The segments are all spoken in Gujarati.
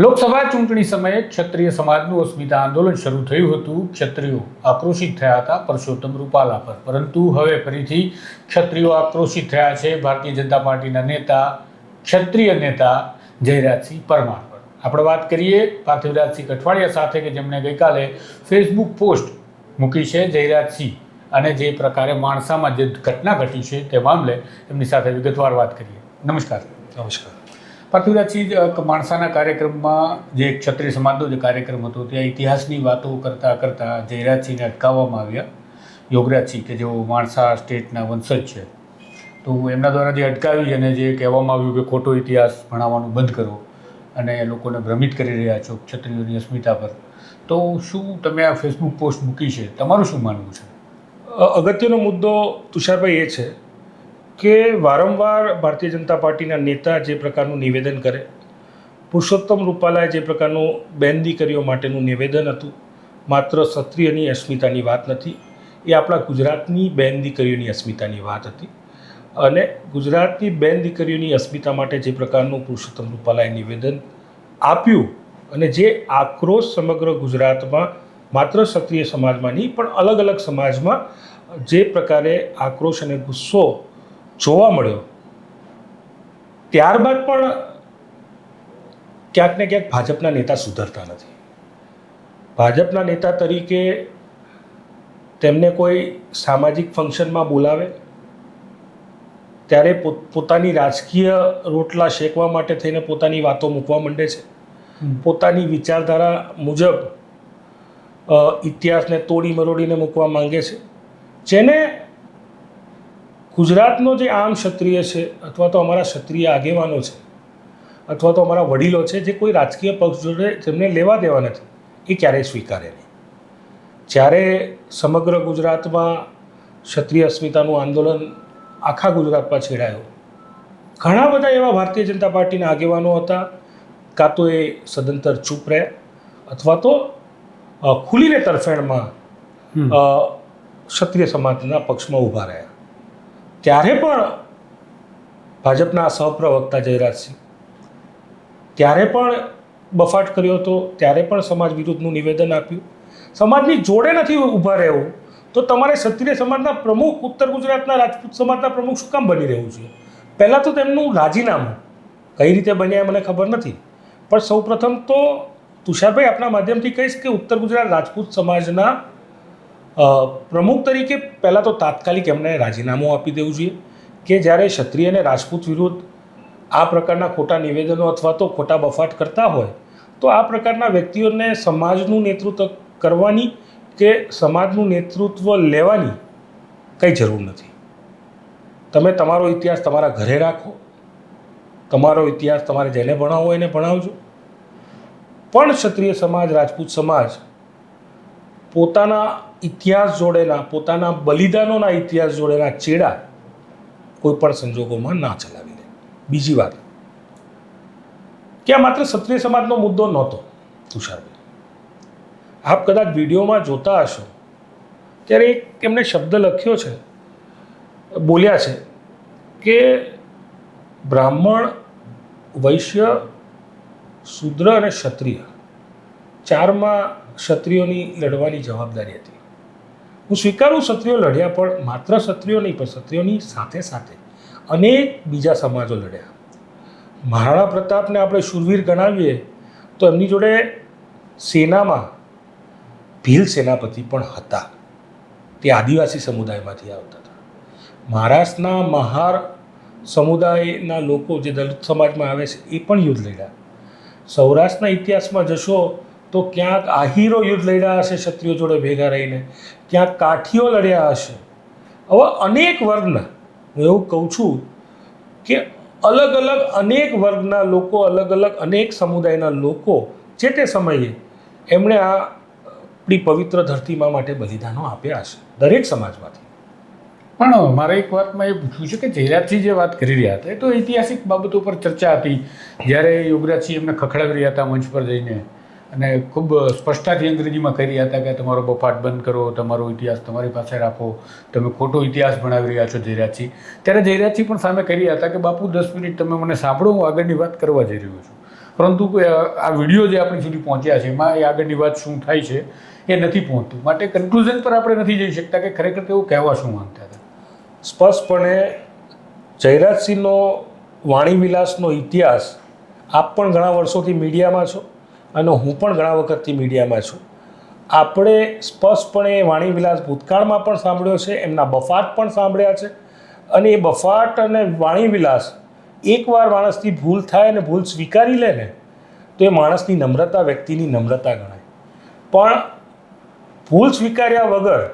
લોકસભા ચૂંટણી સમયે ક્ષત્રિય સમાજનું અસ્મિતા આંદોલન શરૂ થયું હતું. ક્ષત્રિયો આક્રોશિત થયા હતા પરસોત્તમ રૂપાલા પર. પરંતુ હવે ફરીથી ક્ષત્રિયો આક્રોશિત થયા છે. ભારતીય જનતા પાર્ટીના નેતા, ક્ષત્રિય નેતા જયરાજસિંહ પરમાર પર. આપણે વાત કરીએ પાર્થિવરાજસિંહ કઠવાડિયા સાથે કે જેમણે ગઈકાલે ફેસબુક પોસ્ટ મૂકી છે જયરાજસિંહ. અને જે પ્રકારે માણસામાં જે ઘટના ઘટી છે તે મામલે એમની સાથે વિગતવાર વાત કરીએ. નમસ્કાર. નમસ્કાર. પાર્થિવરાજસિંહ માણસાના કાર્યક્રમમાં જે ક્ષત્રિય સમાજનો જે કાર્યક્રમ હતો, ત્યાં ઇતિહાસની વાતો કરતાં કરતાં જયરાજસિંહને અટકાવવામાં આવ્યા. યોગરાજસિંહ, કે જેઓ માણસા સ્ટેટના વંશજ છે. તો એમના દ્વારા જે અટકાવી અને જે કહેવામાં આવ્યું કે ખોટો ઇતિહાસ ભણાવવાનું બંધ કરો અને લોકોને ભ્રમિત કરી રહ્યા છો ક્ષત્રિયોની અસ્મિતા પર. તો શું તમે આ ફેસબુક પોસ્ટ મૂકી છે? તમારું શું માનવું છે? અગત્યનો મુદ્દો તુષારભાઈ એ છે કે વારંવાર ભારતીય જનતા પાર્ટીના નેતા જે પ્રકારનું નિવેદન કરે, પુરુષોત્તમ રૂપાલાએ જે પ્રકારનું બેન દીકરીઓ માટેનું નિવેદન હતું, માત્ર ક્ષત્રિયની અસ્મિતાની વાત નથી, એ આપણા ગુજરાતની બેન દીકરીઓની અસ્મિતાની વાત હતી. અને ગુજરાતની બેન દીકરીઓની અસ્મિતા માટે જે પ્રકારનું પુરુષોત્તમ રૂપાલાએ નિવેદન આપ્યું અને જે આક્રોશ સમગ્ર ગુજરાતમાં માત્ર ક્ષત્રિય સમાજમાં નહીં, પણ અલગ અલગ સમાજમાં જે પ્રકારે આક્રોશ અને ગુસ્સો જોવા મળ્યો. ત્યારબાદ પણ ક્યાંક ને ક્યાંક ભાજપના નેતા સુધરતા નથી. ભાજપના નેતા તરીકે તેમને કોઈ સામાજિક ફંક્શનમાં બોલાવે ત્યારે પોતાની રાજકીય રોટલા શેકવા માટે થઈને પોતાની વાતો મૂકવા માંડે છે. પોતાની વિચારધારા મુજબ ઇતિહાસને તોડી મરોડીને મૂકવા માંગે છે. જેને ગુજરાતનો જે આમ ક્ષત્રિય છે અથવા તો અમારા ક્ષત્રિય આગેવાનો છે અથવા તો અમારા વડીલો છે જે કોઈ રાજકીય પક્ષ જોડે જેમને લેવા દેવા નથી એ ક્યારેય સ્વીકારે નહીં. જ્યારે સમગ્ર ગુજરાતમાં ક્ષત્રિય અસ્મિતાનું આંદોલન આખા ગુજરાતમાં છેડાયું ઘણા બધા એવા ભારતીય જનતા પાર્ટીના આગેવાનો હતા કાં તો એ સદંતર ચૂપ રહ્યા અથવા તો ખુલીને તરફેણમાં ક્ષત્રિય સમાજના પક્ષમાં ઊભા રહ્યા. ત્યારે પણ ભાજપના સહપ્રવક્તા જયરાજસિંહ, ત્યારે પણ બફાટ કર્યો હતો, ત્યારે પણ સમાજ વિરુદ્ધનું નિવેદન આપ્યું. સમાજની જોડે નથી ઊભા રહેવું, તો તમારે ક્ષત્રિય સમાજના પ્રમુખ, ઉત્તર ગુજરાતના રાજપૂત સમાજના પ્રમુખ શું કામ બની રહેવું છે પહેલાં તો તેમનું રાજીનામું કઈ રીતે બન્યા મને ખબર નથી. પણ સૌપ્રથમ તો તુષારભાઈ આપણા માધ્યમથી કહીશ કે ઉત્તર ગુજરાત રાજપૂત સમાજના પ્રમુખ તરીકે પહેલાં તો તાત્કાલિક એમને રાજીનામું આપી દેવું જોઈએ કે જ્યારે ક્ષત્રિય અને રાજપૂત વિરુદ્ધ આ પ્રકારના ખોટા નિવેદનો અથવા તો ખોટા બફાટ કરતા હોય, તો આ પ્રકારના વ્યક્તિઓને સમાજનું નેતૃત્વ કરવાની કે સમાજનું નેતૃત્વ લેવાની કંઈ જરૂર નથી. તમે તમારો ઇતિહાસ તમારા ઘરે રાખો, તમારો ઇતિહાસ તમારે જેને ભણાવવો એને ભણાવજો. પણ ક્ષત્રિય સમાજ, રાજપૂત સમાજ પોતાના ઇતિહાસ જોડેલા, પોતાના બલિદાનોના ઇતિહાસ જોડેલા ચેડા કોઈ પણ સંજોગોમાં ના ચલાવી લે બીજી વાત, કે આ માત્ર ક્ષત્રિય સમાજનો મુદ્દો નહોતો તુષારભાઈ આપ કદાચ વિડીયોમાં જોતા હશો, ત્યારે એક એમણે શબ્દ લખ્યો છે, બોલ્યા છે કે બ્રાહ્મણ, વૈશ્ય, શુદ્ર અને ક્ષત્રિય ચારમાં ક્ષત્રિયોની લડવાની જવાબદારી હતી. હું સ્વીકારું ક્ષત્રિયો લડ્યા, પણ માત્ર ક્ષત્રિયો નહીં, પણ ક્ષત્રિયોની સાથે સાથે અનેક બીજા સમાજો લડ્યા. મહારાણા પ્રતાપને આપણે શૂરવીર ગણાવીએ, તો એમની જોડે સેનામાં ભીલ સેનાપતિ પણ હતા. તે આદિવાસી સમુદાયમાંથી આવતા હતા. મહારાષ્ટ્રના મહાર સમુદાયના લોકો જે દલિત સમાજમાં આવે છે, એ પણ યુદ્ધ લડ્યા. સૌરાષ્ટ્રના ઇતિહાસમાં જશો તો ક્યાંક આહીરો યુદ્ધ લડ્યા હશે ક્ષત્રિયો જોડે ભેગા રહીને, ક્યાંક કાઠીઓ લડ્યા હશે. હવે અનેક વર્ગના, હું એવું કહું છું કે અલગ અલગ અનેક વર્ગના લોકો, અલગ અલગ અનેક સમુદાયના લોકો જે તે સમયે એમણે આ આપણી પવિત્ર ધરતીમાં માટે બલિદાનો આપ્યા છે, દરેક સમાજમાંથી. પણ મારે એક વાતમાં એ પૂછવું છે કે જયરાજસિંહ જે વાત કરી રહ્યા હતા, એ તો ઐતિહાસિક બાબતો પર ચર્ચા હતી. જ્યારે યોગરાજસિંહ એમને ખખડાવી રહ્યા હતા મંચ પર જઈને અને ખૂબ સ્પષ્ટતાથી અંગ્રેજીમાં કહી રહ્યા હતા કે તમારો બફાટ બંધ કરો, તમારો ઇતિહાસ તમારી પાસે રાખો, તમે ખોટો ઇતિહાસ ભણાવી રહ્યા છો જયરાજસિંહ. ત્યારે જયરાજસિંહ પણ સામે કરી રહ્યા હતા કે, બાપુ, દસ મિનિટ તમે મને સાંભળો, હું આગળની વાત કરવા જઈ રહ્યો છું. પરંતુ આ વીડિયો જે આપણી સુધી પહોંચ્યા છે, એમાં એ આગળની વાત શું થાય છે, એ નથી પહોંચતું. માટે કન્ક્લુઝન પર આપણે નથી જઈ શકતા કે ખરેખર તેઓ કહેવા શું માંગતા હતા. સ્પષ્ટપણે, જયરાજસિંહનો વાણી વિલાસનો ઇતિહાસ આપ પણ ઘણા વર્ષોથી મીડિયામાં છો. અને હું પણ ઘણા વખતથી મીડિયામાં છું. આપણે સ્પષ્ટપણે વાણી વિલાસ ભૂતકાળમાં પણ સાંભળ્યો છે, એમના બફાટ પણ સાંભળ્યા છે અને એ બફાટ અને વાણી વિલાસ એકવાર માણસથી ભૂલ થાય અને ભૂલ સ્વીકારી લે ને, તો એ માણસની નમ્રતા વ્યક્તિની નમ્રતા ગણાય. પણ ભૂલ સ્વીકાર્યા વગર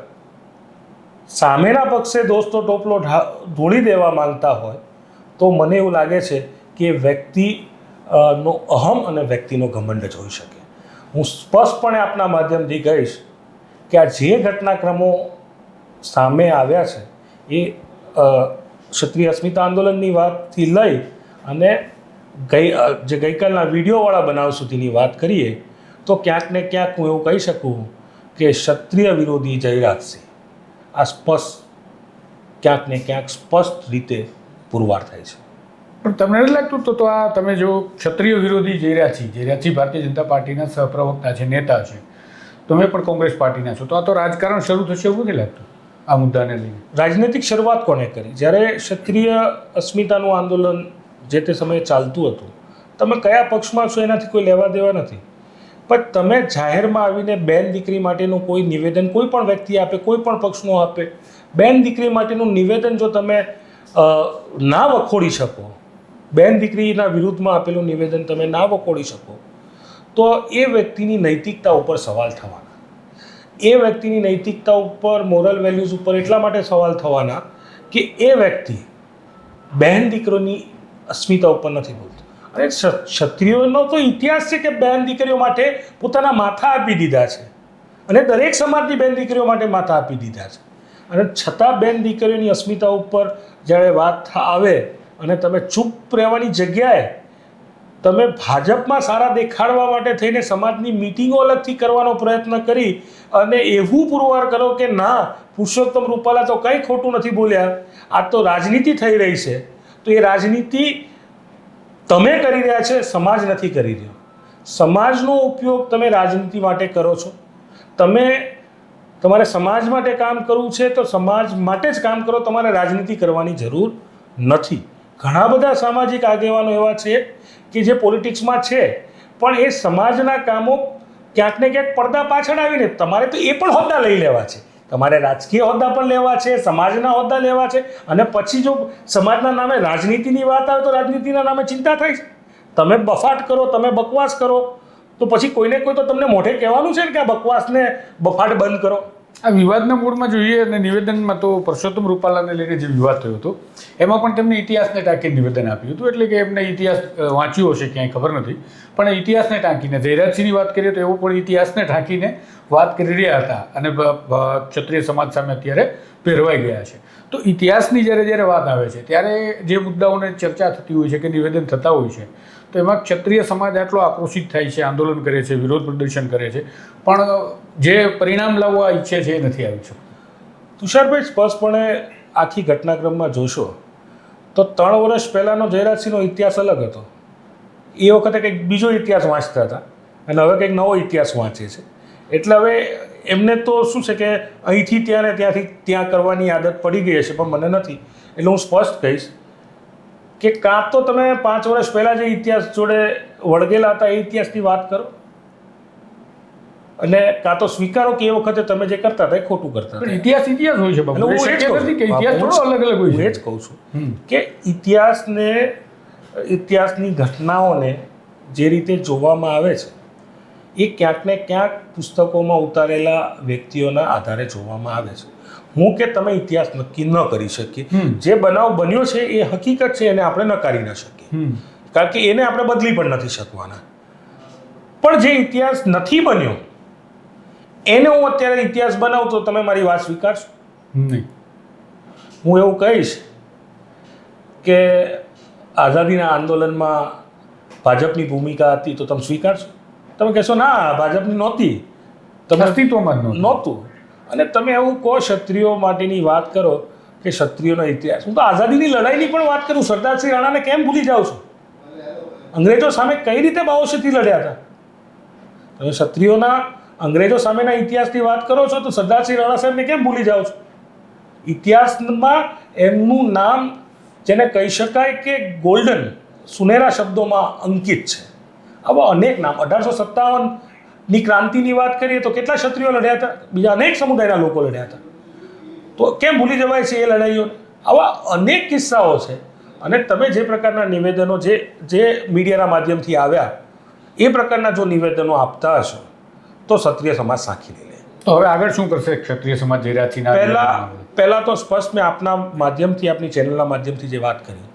સામેના પક્ષે દોસ્તો ટોપલો ઢા- ઢોળી દેવા માંગતા હોય, તો મને એવું લાગે છે કે વ્યક્તિ નો અહમ અને વ્યક્તિનો ઘમંડ જ હોઈ શકે. હું સ્પષ્ટપણે આપના માધ્યમથી કહીશ કે આ જે ઘટનાક્રમો સામે આવ્યા છે, એ ક્ષત્રિય અસ્મિતા આંદોલનની વાતથી લઈ અને ગઈ જે ગઈકાલના વિડીયોવાળા બનાવ સુધીની વાત કરીએ, તો ક્યાંક ને ક્યાંક હું એવું કહી શકું કે ક્ષત્રિય વિરોધી જયરાજસિંહ આ સ્પષ્ટ, ક્યાંક ને ક્યાંક સ્પષ્ટ રીતે પુરવાર થાય છે. પણ તમને નથી લાગતું તો તો આ તમે જો ક્ષત્રિય વિરોધી જયરાજસિંહ જયરાજસિંહ ભારતીય જનતા પાર્ટીના સહપ્રવક્તા છે, નેતા છે, તમે પણ કોંગ્રેસ પાર્ટીના છો. તો આ તો રાજકારણ શરૂ થશે એવું નથી લાગતું, આ મુદ્દાને લઈને. રાજનૈતિક શરૂઆત કોણે કરી? જ્યારે ક્ષત્રિય અસ્મિતાનું આંદોલન જે તે સમયે ચાલતું હતું, તમે કયા પક્ષમાં છો એનાથી કોઈ લેવા દેવા નથી. પણ તમે જાહેરમાં આવીને બેન દીકરી માટેનું કોઈ નિવેદન કોઈ પણ વ્યક્તિ આપે, કોઈ પણ પક્ષનું આપે, બેન દીકરી માટેનું નિવેદન જો તમે ના વખોડી શકો બેન દીકરીના વિરુદ્ધમાં આપેલું નિવેદન તમે ના વખોડી શકો, તો એ વ્યક્તિની નૈતિકતા ઉપર સવાલ થવાના. એ વ્યક્તિની નૈતિકતા ઉપર, મોરલ વેલ્યુઝ ઉપર એટલા માટે સવાલ થવાના કે એ વ્યક્તિ બહેન દીકરોની અસ્મિતા ઉપર નથી બોલતો. અને ક્ષત્રિયોનો તો ઇતિહાસ છે કે બહેન દીકરીઓ માટે પોતાના માથા આપી દીધા છે. અને દરેક સમાજની બેન દીકરીઓ માટે માથા આપી દીધા છે. અને છતાં બેન દીકરીઓની અસ્મિતા ઉપર જ્યારે વાત આવે અને તમે ચૂપ રહેવાની જગ્યાએ તમે ભાજપમાં સારા દેખાડવા માટે થઈને સમાજની મિટિંગો અલગથી કરવાનો પ્રયત્ન કરી અને એવું પુરવાર કરો કે ના, પુરુષોત્તમ રૂપાલા તો કંઈ ખોટું નથી બોલ્યા. આ તો રાજનીતિ થઈ રહી છે. તો એ રાજનીતિ તમે કરી રહ્યા છે સમાજ નથી કરી રહ્યો. સમાજનો ઉપયોગ તમે રાજનીતિ માટે કરો છો. તમે તમારે સમાજ માટે કામ કરવું છે તો સમાજ માટે જ કામ કરો, તમારે રાજનીતિ કરવાની જરૂર નથી. ઘણા બધા સામાજિક આગેવાનો એવા છે કે જે પોલિટિક્સમાં છે, પણ એ સમાજના કામો ક્યાંક ને ક્યાંક પડદા પાછળ આવીને તમારે તો એ પણ હોદ્દા લઈ લેવા છે. તમારે રાજકીય હોદ્દા પણ લેવા છે, સમાજના હોદ્દા લેવા છે, અને પછી જો સમાજના નામે રાજનીતિની વાત આવે તો રાજનીતિના નામે ચિંતા થાય છે. તમે બફાટ કરો, તમે બકવાસ કરો, તો પછી કોઈને કોઈ તો તમને મોઢે કહેવાનું છે ને કે આ બકવાસને બફાટ બંધ કરો. આ વિવાદના મૂળમાં જોઈએ અને નિવેદનમાં તો પરસોત્તમ રૂપાલાને લઈને જે વિવાદ થયો હતો, એમાં પણ તેમને ઇતિહાસને ટાંકીને નિવેદન આપ્યું હતું, એટલે કે એમને ઇતિહાસ વાંચ્યું હશે ક્યાંય ખબર નથી, પણ ઇતિહાસને ટાંકીને, જયરાજસિંહની વાત કરીએ તો એવો પણ ઇતિહાસને ટાંકીને વાત કરી રહ્યા હતા અને ક્ષત્રિય સમાજ સામે અત્યારે પહેરવાઈ ગયા છે. તો ઇતિહાસની જ્યારે જ્યારે વાત આવે છે, ત્યારે જે મુદ્દાઓને ચર્ચા થતી હોય છે કે નિવેદન થતા હોય છે તો એમાં ક્ષત્રિય સમાજ આટલો આક્રોશિત થાય છે, આંદોલન કરે છે, વિરોધ પ્રદર્શન કરે છે. પણ જે પરિણામ લાવવા ઈચ્છે છે એ નથી આવી શકતું. તુષારભાઈ, સ્પષ્ટપણે આખી ઘટનાક્રમમાં જોશો, તો ત્રણ વર્ષ પહેલાંનો જયરાજસિંહનો ઇતિહાસ અલગ હતો. એ વખતે કંઈક બીજો ઇતિહાસ વાંચતા હતા અને હવે કંઈક નવો ઇતિહાસ વાંચે છે. એટલે હવે એમને તો શું છે કે અહીંથી ત્યાં ને ત્યાંથી ત્યાં કરવાની આદત પડી ગઈ હશે, પણ મને નથી. એટલે હું સ્પષ્ટ કહીશ કે કાં તો તમે પાંચ વર્ષ પહેલાં જે ઇતિહાસ જોડે વળગેલા હતા એ ઇતિહાસની વાત કરો. અને કાં તો સ્વીકારો કે એ વખતે તમે જે કરતા હતા એ ખોટું કરતા હતા. ઇતિહાસ ઇતિહાસ હોય છે બાબુ હું એ જ કહું કે છું. ઇતિહાસ થોડો અલગ અલગ હોય છે. એ જ કહું છું કે ઇતિહાસને ઇતિહાસની ઘટનાઓને જે રીતે જોવામાં આવે છે એ ક્યાંક ને ક્યાંક પુસ્તકોમાં ઉતારેલા વ્યક્તિઓના આધારે જોવામાં આવે છે. હું કે તમે ઇતિહાસ નક્કી ન કરી શકીએ. જે બનાવ બન્યો છે એ હકીકત છે એને આપણે નકારી ન શકીએ. કારણ કે એને આપણે બદલી પણ નથી શકવાના. પણ જે ઇતિહાસ નથી બન્યો એને હું અત્યારે ઇતિહાસ બનાવું તો તમે મારી વાત સ્વીકારશો? નહીં. હું એવું કહીશ કે આઝાદીના આંદોલનમાં ભાજપની ભૂમિકા હતી તો તમે સ્વીકારશો? તમે કહેશો ના ભાજપની નહોતી. તમે અસ્તિત્વમાં નહોતું. અને તમે એવું કહો, ક્ષત્રિયો માટેની વાત કરો કે ક્ષત્રિયોનો ઇતિહાસ. હું તો આઝાદીની લડાઈની પણ વાત કરું, સરદારસિંહ રાણાને કેમ ભૂલી જાઉં છું? અંગ્રેજો સામે કઈ રીતે બાઓશીથી લડ્યા હતા? તમે ક્ષત્રિયોના, અંગ્રેજો સામેના ઇતિહાસની વાત કરો છો, તો સરદારસિંહ રાણા સાહેબને કેમ ભૂલી જાઓ છો? ઇતિહાસમાં એમનું નામ જેને કહી શકાય કે ગોલ્ડન સુનેરા શબ્દોમાં અંકિત છે. આવા અનેક નામ, અઢારસો સત્તાવનની ક્રાંતિની વાત કરીએ તો કેટલા ક્ષત્રિયો લડ્યા હતા? બીજા અનેક સમુદાયના લોકો લડ્યા હતા. તો કેમ ભૂલી જવાય છે એ લડાઈઓ? આવા અનેક કિસ્સાઓ છે અને તમે જે પ્રકારના નિવેદનો જે જે મીડિયાના માધ્યમથી આવ્યા એ પ્રકારના જો નિવેદનો આપતા હશો તો ક્ષત્રિય સમાજ સાંખી લે તો હવે આગળ શું કરશે? ક્ષત્રિય સમાજ જયરાજસિંહના પહેલાં પહેલાં તો સ્પષ્ટ મેં આપના માધ્યમથી આપની ચેનલના માધ્યમથી જે વાત કરી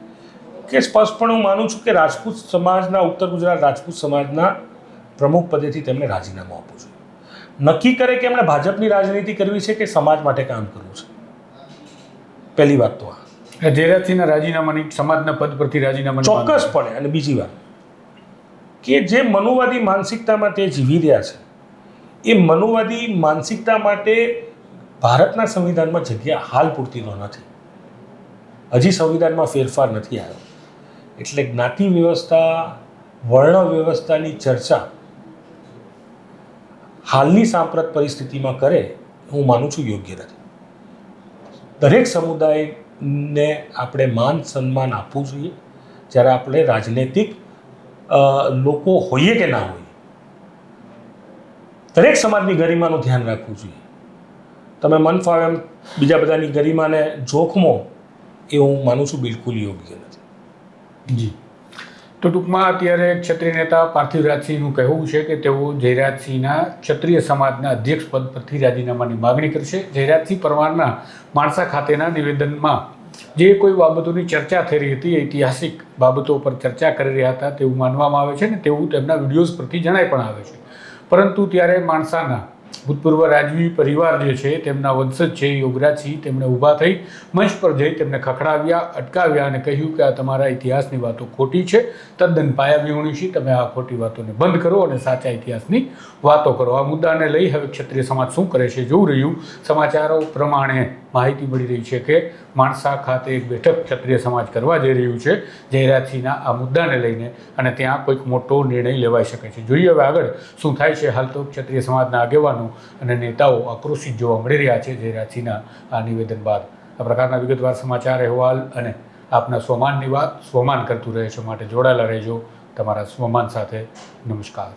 કે સ્પષ્ટપણે હું માનું છું કે રાજપૂત સમાજના ઉત્તર ગુજરાત રાજપૂત સમાજના પ્રમુખ પદેથી તેમને રાજીનામું આપવું જોઈએ નક્કી કરે કે એમણે ભાજપની રાજનીતિ કરવી છે કે સમાજ માટે કામ કરવું છે? પહેલી વાત તો આ. જયરાજસિંહના રાજીનામાની સમાજના પદ પરથી રાજીનામા ચોક્કસ ચોક્કસપણે. અને બીજી વાત. કે જે મનુવાદી માનસિકતામાં તે જીવી રહ્યા છે એ મનુવાદી માનસિકતા માટે ભારતના સંવિધાનમાં જગ્યા હાલ પૂરતી તો નથી. હજી સંવિધાનમાં ફેરફાર નથી આવ્યો. એટલે જ્ઞાતિ વ્યવસ્થા વર્ણ વ્યવસ્થાની ચર્ચા હાલની સાંપ્રત પરિસ્થિતિમાં કરે, હું માનું છું યોગ્ય નથી. દરેક સમુદાયને આપણે માન સન્માન આપવું જોઈએ. જ્યારે આપણે રાજનૈતિક લોકો હોઈએ કે ના હોઈએ, દરેક સમાજની ગરિમાનું ધ્યાન રાખવું જોઈએ. તમે મન ફાવે એમ બીજા બધાની ગરિમાને જોખમો, એ હું માનું છું બિલકુલ યોગ્ય નથી. જી. તો ટૂંકમાં અત્યારે ક્ષત્રિય નેતા પાર્થિવ રાજસિંહનું કહેવું છે કે તેઓ જયરાજસિંહના ક્ષત્રિય સમાજના અધ્યક્ષ પદ પરથી રાજીનામાની માગણી કરશે. જયરાજસિંહ પરમારના માણસા ખાતેના નિવેદનમાં જે કોઈ બાબતોની ચર્ચા થઈ રહી હતી, ઐતિહાસિક બાબતો પર ચર્ચા કરી રહ્યા હતા, તેવું માનવામાં આવે છે ને તેવું તેમના વિડીયોઝ પરથી જણાય પણ આવે છે. પરંતુ ત્યારે માણસાના ભૂતપૂર્વ રાજવી પરિવાર જે છે, તેમના વંશજ છે યોગરાજસિંહ તેમણે ઊભા થઈ મંચ પર જઈ તેમને ખખડાવ્યા, અટકાવ્યા અને કહ્યું કે આ તમારા ઇતિહાસની વાતો ખોટી છે. તદ્દન પાયાવિહોણી છે. તમે આ ખોટી વાતોને બંધ કરો અને સાચા ઇતિહાસની વાતો કરો. આ મુદ્દાને લઈ હવે ક્ષત્રિય સમાજ શું કરે છે જોવું રહ્યું. સમાચારો પ્રમાણે માહિતી મળી રહી છે કે માણસા ખાતે એક બેઠક ક્ષત્રિય સમાજ કરવા જઈ રહ્યું છે જાહેરાતીના આ મુદ્દાને લઈને અને ત્યાં કોઈક મોટો નિર્ણય લેવાઈ શકે છે. જોઈએ હવે આગળ શું થાય છે હાલ તો ક્ષત્રિય સમાજના આગેવાનો અને નેતાઓ આક્રોશિત જોવા મળી રહ્યા છે જાહેરાતીના આ નિવેદન બાદ. આ પ્રકારના વિગતવાર સમાચાર અહેવાલ અને આપના સ્વમાનની વાત સ્વમાન કરતું રહે છે. માટે જોડાયેલા રહેજો. તમારા સ્વમાન સાથે નમસ્કાર.